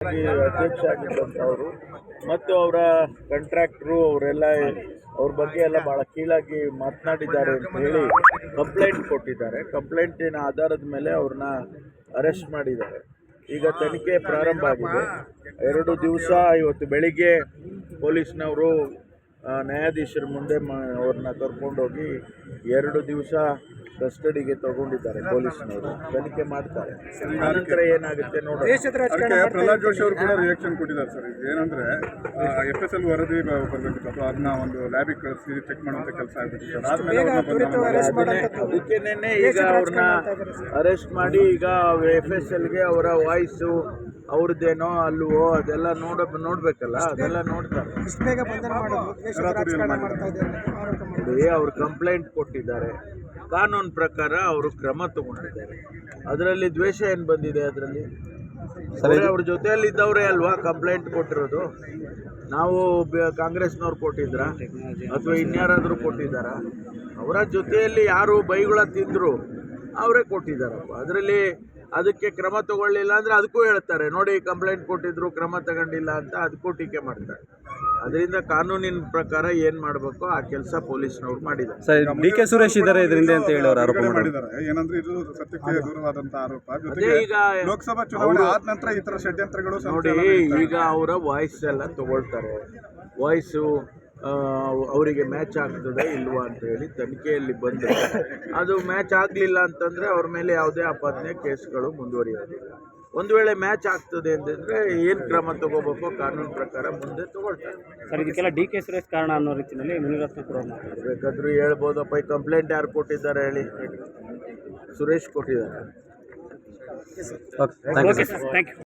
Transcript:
ಅಧ್ಯಕ್ಷ ಆಗಿದ್ದಂಥವ್ರು ಮತ್ತು ಅವರ ಕಾಂಟ್ರಾಕ್ಟ್ರು ಅವರೆಲ್ಲ ಅವ್ರ ಬಗ್ಗೆ ಎಲ್ಲ ಭಾಳ ಕೀಳಾಗಿ ಮಾತನಾಡಿದ್ದಾರೆ ಅಂತ ಹೇಳಿ ಕಂಪ್ಲೇಂಟ್ ಕೊಟ್ಟಿದ್ದಾರೆ. ಕಂಪ್ಲೇಂಟಿನ ಆಧಾರದ ಮೇಲೆ ಅವ್ರನ್ನ ಅರೆಸ್ಟ್ ಮಾಡಿದ್ದಾರೆ. ಈಗ ತನಿಖೆ ಪ್ರಾರಂಭ ಆಗಿದೆ. ಎರಡು ದಿವಸ ಇವತ್ತು ಬೆಳಿಗ್ಗೆ ಪೊಲೀಸ್ನವರು ನ್ಯಾಯಾಧೀಶರ ಮುಂದೆ ಮ, ಅವ್ರನ್ನ ಕರ್ಕೊಂಡೋಗಿ ಎರಡು ದಿವಸ ಕಸ್ಟಡಿಗೆ ತಗೊಂಡಿದ್ದಾರೆ ಪೊಲೀಸ್ನವರು. ತನಿಖೆ ಮಾಡ್ತಾರೆ. ನಂತರ ಏನಾಗುತ್ತೆ ನೋಡಿ ಪ್ರಹ್ಲಾದ್ ಜೋಶಿ ಅವರು ಕೂಡ ರಿಯಾಕ್ಷನ್ ಕೊಟ್ಟಿದ್ದಾರೆ ಸರ್. ಇದು ಏನಂದ್ರೆ ಎಫ್ ಎಸ್ ಎಲ್ ವರದಿ ಬರ್ಬೇಕಿತ್ತು. ಅಥವಾ ಅದನ್ನ ಒಂದು ಲ್ಯಾಬಿಗೆ ಕಳಿಸಿ ಚೆಕ್ ಮಾಡುವಂತ ಕೆಲಸ ಆಗಬೇಕಿತ್ತು ಅದಕ್ಕೇನೆ ಈಗ ಅವ್ರನ್ನ ಅರೆಸ್ಟ್ ಮಾಡಿ ಈಗ ಎಫ್ ಎಸ್ ಎಲ್ಗೆ ಅವರ ವಾಯ್ಸು ಅವ್ರದ್ದೇನೋ ಅಲ್ವೋ ಅದೆಲ್ಲ ನೋಡ ನೋಡ್ಬೇಕಲ್ಲ ಅದೆಲ್ಲ ನೋಡ್ತಾರೆ. ಅವ್ರು ಕಂಪ್ಲೇಂಟ್ ಕೊಟ್ಟಿದ್ದಾರೆ. ಕಾನೂನು ಪ್ರಕಾರ ಅವರು ಕ್ರಮ ತಗೊಂಡಿದ್ದಾರೆ. ಅದರಲ್ಲಿ ದ್ವೇಷ ಏನು ಬಂದಿದೆ ಅದರಲ್ಲಿ? ಅವ್ರ ಜೊತೆಯಲ್ಲಿ ಇದ್ದವರೇ ಅಲ್ವಾ ಕಂಪ್ಲೇಂಟ್ ಕೊಟ್ಟಿರೋದು? ನಾವು ಕಾಂಗ್ರೆಸ್ನವ್ರು ಕೊಟ್ಟಿದ್ರಾ? ಅಥವಾ ಇನ್ಯಾರಾದರೂ ಕೊಟ್ಟಿದ್ದಾರಾ? ಅವರ ಜೊತೆಯಲ್ಲಿ ಯಾರು ಬೈಗುಳ ತಿಂದರು ಅವರೇ ಕೊಟ್ಟಿದ್ದಾರಪ್ಪ. ಅದರಲ್ಲಿ ಅದಕ್ಕೆ ಕ್ರಮ ತಗೊಳ್ಳಿಲ್ಲ ಅಂದರೆ ಅದಕ್ಕೂ ಹೇಳ್ತಾರೆ ನೋಡಿ ಕಂಪ್ಲೇಂಟ್ ಕೊಟ್ಟಿದ್ರು ಕ್ರಮ ತಗೊಂಡಿಲ್ಲ ಅಂತ ಅದಕ್ಕೂ ಟೀಕೆ ಮಾಡ್ತಾರೆ. ಅದರಿಂದ ಕಾನೂನಿನ ಪ್ರಕಾರ ಏನು ಮಾಡಬೇಕು ಆ ಕೆಲಸ ಪೊಲೀಸ್ನವ್ರು ಮಾಡಿದ್ದಾರೆ. ಸರ್ ಡಿ ಕೆ ಸುರೇಶ್ ಇದ್ದಾರೆ ಇದರಿಂದ ಅಂತ ಹೇಳಿ ಅವ್ರು ಆರೋಪ ಮಾಡಿದ್ದಾರೆ. ಏನಂದ್ರೆ ಇದು ಸತ್ಯಕ್ಕೆ ದೂರವಾದಂತ ಆರೋಪ. ಜೊತೆಗೆ ಈಗ ಲೋಕಸಭಾ ಚುನಾವಣೆ ಆದ ನಂತರ ಈ ತರ ಷಡ್ಯಂತ್ರಗಳು ನೋಡಿ ಈಗ ಅವರ ವಾಯ್ಸ್ ಎಲ್ಲ ತಗೊಳ್ತಾರೆ. ವಾಯ್ಸು ಅವರಿಗೆ ಮ್ಯಾಚ್ ಆಗ್ತದೆ ಇಲ್ವಾ ಅಂತ ಹೇಳಿ ತನಿಖೆಯಲ್ಲಿ ಬಂದರೆ. ಅದು ಮ್ಯಾಚ್ ಆಗಲಿಲ್ಲ ಅಂತಂದರೆ ಅವ್ರ ಮೇಲೆ ಯಾವುದೇ ಆಪಾದನೆ ಕೇಸ್ಗಳು ಮುಂದುವರಿಯೋದಿಲ್ಲ. ಒಂದು ವೇಳೆ ಮ್ಯಾಚ್ ಆಗ್ತದೆ ಅಂತಂದರೆ ಏನು ಕ್ರಮ ತಗೋಬೇಕು ಕಾನೂನು ಪ್ರಕಾರ ಮುಂದೆ ತಗೊಳ್ತಾರೆ. ಸರ್ ಇದಕ್ಕೆಲ್ಲ ಡಿ ಕೆ ಸುರೇಶ್ ಕಾರಣ ಅನ್ನೋ ರೀತಿಯಲ್ಲಿ ಮುನಿರತ್ನ ಕೂಡ ಬೇಕಾದ್ರೂ ಹೇಳ್ಬೋದಪ್ಪ ಈ ಕಂಪ್ಲೇಂಟ್ ಯಾರು ಕೊಟ್ಟಿದ್ದಾರೆ ಹೇಳಿ. ಸುರೇಶ್ ಕೊಟ್ಟಿದ್ದಾರೆ. Okay thank you